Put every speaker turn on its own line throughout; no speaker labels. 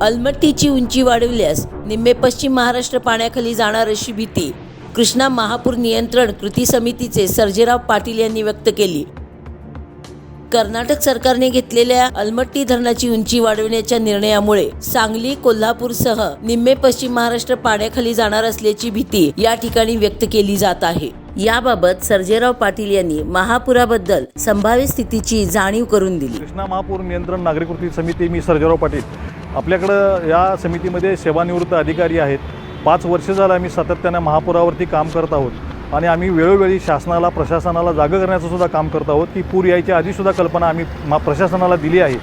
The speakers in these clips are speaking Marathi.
अलमट्टीची उंची वाढविल्यास निम्मे पश्चिम महाराष्ट्र पाण्याखाली जाणार अशी भीती कृष्णा महापूर नियंत्रण कृती समितीचे सर्जेराव पाटील यांनी व्यक्त केली. कर्नाटक सरकारने घेतलेल्या अलमट्टी धरणाची उंची वाढवण्याच्या निर्णयामुळे सांगली कोल्हापूरसह निम्मे पश्चिम महाराष्ट्र पाण्याखाली जाणार असल्याची भीती या ठिकाणी व्यक्त केली जात आहे. याबाबत सर्जेराव पाटील यांनी महापुराबद्दल संभाव्य स्थितीची जाणीव करून दिली.
कृष्णा महापूर नियंत्रण नागरिक कृती समिती मी सर्जेराव पाटील. आपल्याकडं या समितीमध्ये सेवानिवृत्त अधिकारी आहेत. पाच वर्ष झालं आम्ही सातत्यानं महापुरावरती काम करत आहोत. आणि आम्ही वेळोवेळी शासनाला प्रशासनाला जागं करण्याचं सुद्धा काम करत आहोत. की पूर यायच्या आधीसुद्धा कल्पना आम्ही मा प्रशासनाला दिली आहे.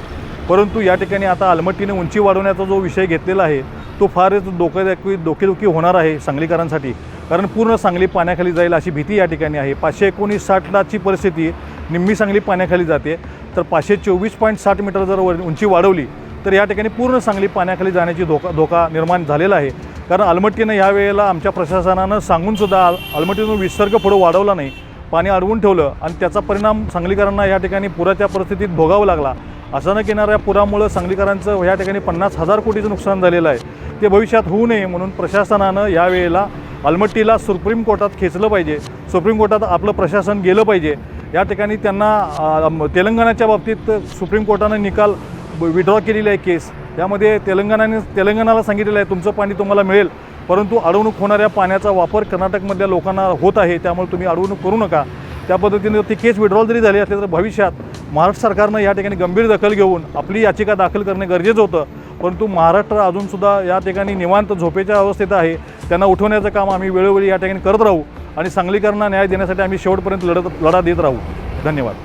परंतु या ठिकाणी आता अलमट्टीने उंची वाढवण्याचा जो विषय घेतलेला आहे तो फारच धोकादायक डोकेदुखी होणार आहे सांगलीकरांसाठी. कारण पूर्ण सांगली पाण्याखाली जाईल अशी भीती या ठिकाणी आहे. पाचशे एकोणीस साठलाची परिस्थिती निम्मी सांगली पाण्याखाली जाते. तर पाचशे चोवीस पॉईंट साठ मीटर जर वर उंची वाढवली तर या ठिकाणी पूर्ण सांगली पाण्याखाली जाण्याची धोका धोका निर्माण झालेला आहे. कारण अलमट्टीनं या वेळेला आमच्या प्रशासनानं सांगूनसुद्धा अल अलमट्टीतून विसर्ग पुढं वाढवला नाही. पाणी अडवून ठेवलं आणि त्याचा परिणाम सांगलीकरांना या ठिकाणी पुराच्या परिस्थितीत भोगावं लागला. अचानक येणाऱ्या पुरामुळं सांगलीकरांचं या ठिकाणी पन्नास हजार कोटीचं नुकसान झालेलं आहे. ते भविष्यात होऊ नये म्हणून प्रशासनानं या वेळेला अलमट्टीला सुप्रीम कोर्टात खेचलं पाहिजे. सुप्रीम कोर्टात आपलं प्रशासन गेलं पाहिजे. या ठिकाणी त्यांना तेलंगणाच्या बाबतीत सुप्रीम कोर्टानं निकाल विड्रॉ केलेली आहे केस त्यामध्ये तेलंगणाने तेलंगणाला सांगितलेलं आहे तुमचं पाणी तुम्हाला मिळेल. परंतु अडवणूक होणाऱ्या पाण्याचा वापर कर्नाटकमधल्या लोकांना होत आहे त्यामुळे तुम्ही अडवणूक करू नका. त्या पद्धतीने ती केस विड्रॉल जरी झाली असली तर भविष्यात महाराष्ट्र सरकारनं या ठिकाणी गंभीर दखल घेऊन आपली याचिका दाखल करणे गरजेचं होतं. परंतु महाराष्ट्र अजूनसुद्धा या ठिकाणी निवांत झोपेच्या अवस्थेत आहे. त्यांना उठवण्याचं काम आम्ही वेळोवेळी या ठिकाणी करत राहू आणि सांगलीकरांना न्याय देण्यासाठी आम्ही शेवटपर्यंत लढत लढा देत राहू. धन्यवाद.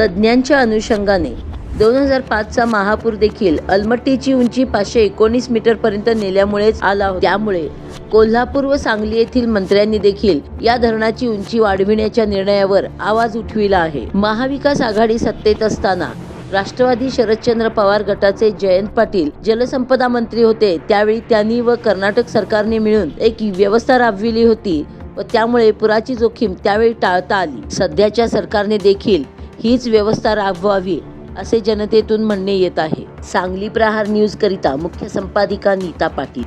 तज्ज्ञांच्या अनुषंगाने दोन हजार पाचचा महापूर देखील अलमट्टीची उंची पाचशे एकोणीस मीटर पर्यंत नेल्यामुळेच आला त्यामुळे कोल्हापूर व सांगली येथील मंत्र्यांनी देखील या धरणाची उंची वाढविण्याच्या निर्णयावर आवाज उठविला आहे. महाविकास आघाडी सत्तेत असताना राष्ट्रवादी शरदचंद्र पवार गटाचे जयंत पाटील जलसंपदा मंत्री होते. त्यावेळी त्यांनी व कर्नाटक सरकारने मिळून एक व्यवस्था राबविली होती व त्यामुळे पुराची जोखीम त्यावेळी टाळता आली. सध्याच्या सरकारने देखील हीच व्यवस्था राबवावी असे जनतेतून म्हणणे येत आहे. सांगली प्रहार न्यूज करिता मुख्य संपादिका नीता पाटील.